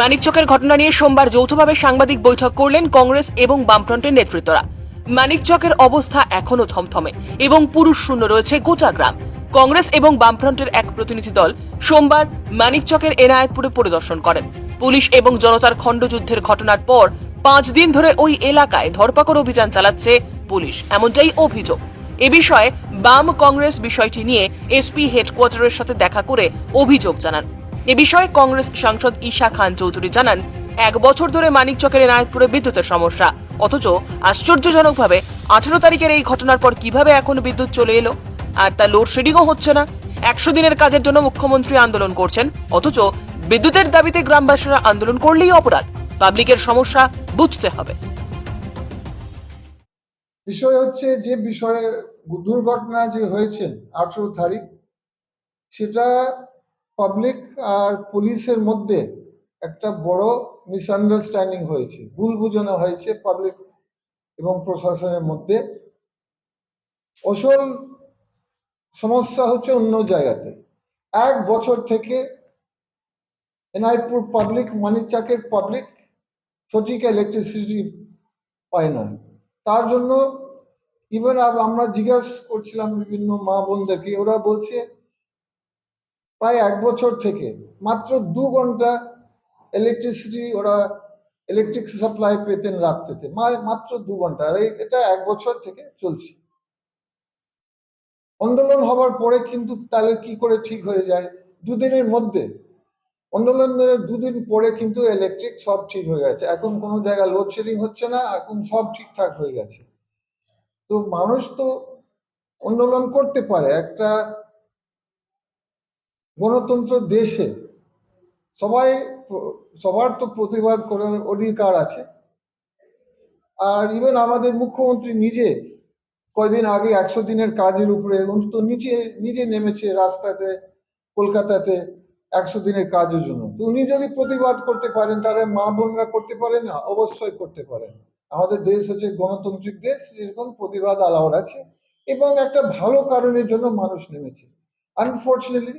মানিকচকের ঘটনা নিয়ে সোমবার যৌথভাবে সাংবাদিক বৈঠক করলেন কংগ্রেস এবং বামফ্রন্টের নেতৃত্বরা। মানিকচকের অবস্থা এখনও থমথমে এবং পুরুষ শূন্য রয়েছে গোটা গ্রাম। কংগ্রেস এবং বামফ্রন্টের এক প্রতিনিধি দল সোমবার মানিকচকের এনায়েতপুরে পরিদর্শন করেন। পুলিশ এবং জনতার খণ্ডযুদ্ধের ঘটনার পর পাঁচ দিন ধরে ওই এলাকায় ধরপাকড় অভিযান চালাচ্ছে পুলিশ, এমনটাই অভিযোগ। এ বিষয়ে বাম কংগ্রেস বিষয়টি নিয়ে এসপি হেডকোয়ার্টারের সাথে দেখা করে অভিযোগ জানান। এ বিষয়ে কংগ্রেস সাংসদ ঈশা খান চৌধুরী জানান, এক বছর ধরে মানিকচকের এনায়তপুরে বিদ্যুতের সমস্যা। অথচ আশ্চর্যজনকভাবে আঠেরো তারিখের এই ঘটনার পর কীভাবে এখন বিদ্যুৎ চলে এলো? আর তা লোডশেডিংও হচ্ছে না। একশো দিনের কাজের জন্য মুখ্যমন্ত্রী আন্দোলন করছেন, অথচ বিদ্যুতের দাবিতে গ্রামবাসীরা আন্দোলন করলেই অপরাধ। পাবলিকের সমস্যা বুঝতে হবে। বিষয় হচ্ছে যে বিষয়ে দুর্ঘটনা যে হয়েছে আঠেরো তারিখ, সেটা পাবলিক আর পুলিশের মধ্যে একটা বড় মিসআন্ডারস্ট্যান্ডিং হয়েছে। ভুল বুঝানো হয়েছে পাবলিক এবং প্রশাসনের মধ্যে। আসল সমস্যা হচ্ছে অন্য জায়গাতে। এক বছর থেকে এনআইপুর পাবলিক মানিকচাকের পাবলিক সঠিক ইলেকট্রিসিটি পায় না। তার জন্য ইভেন আমরা জিজ্ঞাস করছিলাম বিভিন্ন মা বোনদেরকে, ওরা বলছে প্রায় এক বছর থেকে। মাত্র দু ঘণ্টা ইলেকট্রিসিটি ওরা ইলেকট্রিক সাপ্লাই পেতেন রাখতেতে মাত্র দু ঘণ্টা। আর এটা এক বছর থেকে চলছে। আন্দোলন হওয়ার পরে কিন্তু তাহলে কি করে ঠিক হয়ে যায়? দুদিনের মধ্যে। আন্দোলনের দুদিন পরে কিন্তু ইলেকট্রিক সব ঠিক হয়ে গেছে। এখন কোনো জায়গায় লোডশেডিং হচ্ছে না, এখন সব ঠিকঠাক হয়ে গেছে। তো মানুষ তো আন্দোলন করতে পারে। একটা গণতন্ত্র দেশে সবাই সবার তো প্রতিবাদ করার অধিকার আছে। আর ইভেন আমাদের মুখ্যমন্ত্রী নিজে কয়দিন আগে একশো দিনের কাজের উপরে উনি তো নিচে, নিজে নেমেছে রাস্তাতে, কলকাতাতে একশো দিনের কাজের জন্য। তো উনি যদি প্রতিবাদ করতে পারেন, তাহলে মা বোনরা করতে পারে না? অবশ্যই করতে পারেন আমাদের দেশ হচ্ছে গণতান্ত্রিক দেশ, এরকম প্রতিবাদ আলাওয়ার আছে। এবং একটা ভালো কারণের জন্য মানুষ নেমেছে। আনফর্চুনেটলি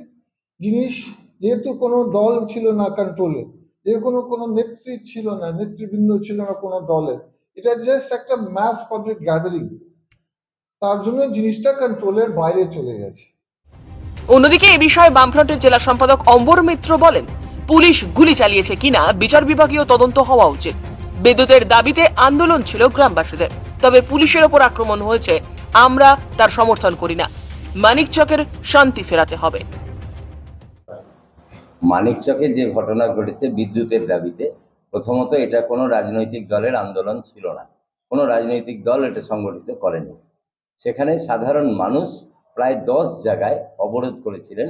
জিনিস যেহেতু কোনো দল ছিল না কন্ট্রোলে যে কোনো কোনো নেত্রী ছিল না, নেতৃবৃন্দ ছিল না কোনো দলের এটা জাস্ট একটা ম্যাস পাবলিক গ্যাদারিং তার জন্য জিনিসটা কন্ট্রোলের বাইরে চলে গেছে। অন্যদিকে এ বিষয়ে বামফ্রন্টের জেলা সম্পাদক অম্বর মিত্র বলেন, পুলিশ গুলি চালিয়েছে কিনা বিচার বিভাগীয় তদন্ত হওয়া উচিত। বিদ্যুতের দাবিতে আন্দোলন ছিল গ্রামবাসীদের, তবে পুলিশের ওপর আক্রমণ হয়েছে, আমরা তার সমর্থন করি না। মানিকচকের শান্তি ফেরাতে হবে। মানিকচকে যে ঘটনা ঘটেছে বিদ্যুতের দাবিতে, প্রথমত এটা কোনো রাজনৈতিক দলের আন্দোলন ছিল না। কোনো রাজনৈতিক দল এটা সংগঠিত করেনি। সেখানে সাধারণ মানুষ প্রায় দশ জায়গায় অবরোধ করেছিলেন।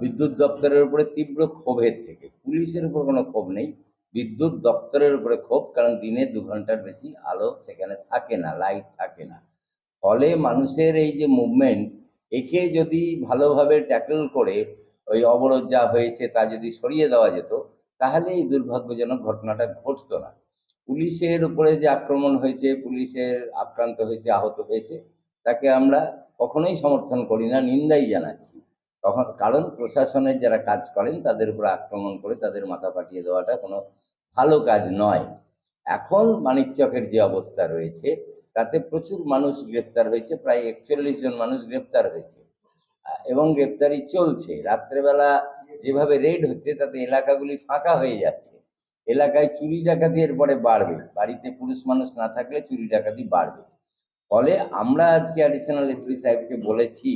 বিদ্যুৎ দপ্তরের উপরে তীব্র ক্ষোভের থেকে। পুলিশের উপর কোনো ক্ষোভ নেই। বিদ্যুৎ দপ্তরের উপরে ক্ষোভ, কারণ দিনে দু ঘণ্টার বেশি আলো সেখানে থাকে না, লাইট থাকে না। ফলে মানুষের এই যে মুভমেন্ট একে যদি ভালোভাবে ট্যাকল করে ওই অবরোধ যা হয়েছে তা যদি সরিয়ে দেওয়া যেত তাহলে এই দুর্ভাগ্যজনক ঘটনাটা ঘটতো না। পুলিশের উপরে যে আক্রমণ হয়েছে, পুলিশের আক্রান্ত হয়েছে, আহত হয়েছে, তাকে আমরা কখনোই সমর্থন করি না, নিন্দাই জানাচ্ছি। তখন কারণ প্রশাসনের যারা কাজ করেন, তাদের উপর আক্রমণ করে তাদের মাথা পাঠিয়ে দেওয়াটা কোনো ভালো কাজ নয়। এখন মানিকচকের যে অবস্থা রয়েছে, তাতে প্রচুর মানুষ গ্রেপ্তার হয়েছে, প্রায় একচল্লিশ জন মানুষ গ্রেপ্তার হয়েছে। এবং গ্রেপ্তারি চলছে। রাত্রেবেলা যেভাবে রেড হচ্ছে, তাতে এলাকাগুলি ফাঁকা হয়ে যাচ্ছে। এলাকায় চুরি ডাকাতি এরপরে বাড়বে। বাড়িতে পুরুষ মানুষ না থাকলে চুরি ডাকাতি বাড়বে। ফলে আমরা আজকে অ্যাডিশনাল এসপি সাহেবকে বলেছি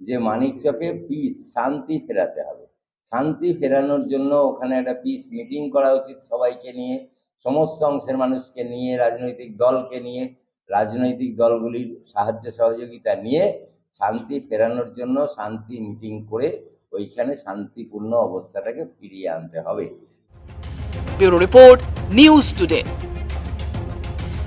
যে মানিকচকে পিস শান্তি ফেরাতে হবে। শান্তি ফেরানোর জন্য ওখানে একটা পিস মিটিং করা উচিত সবাইকে নিয়ে, সমস্ত অংশের মানুষকে নিয়ে, রাজনৈতিক দলকে নিয়ে। রাজনৈতিক দলগুলির সাহায্য সহযোগিতা নিয়ে শান্তি ফেরানোর জন্য শান্তি মিটিং করে ওইখানে শান্তিপূর্ণ অবস্থাটাকে ফিরিয়ে আনতে হবে। Report news today.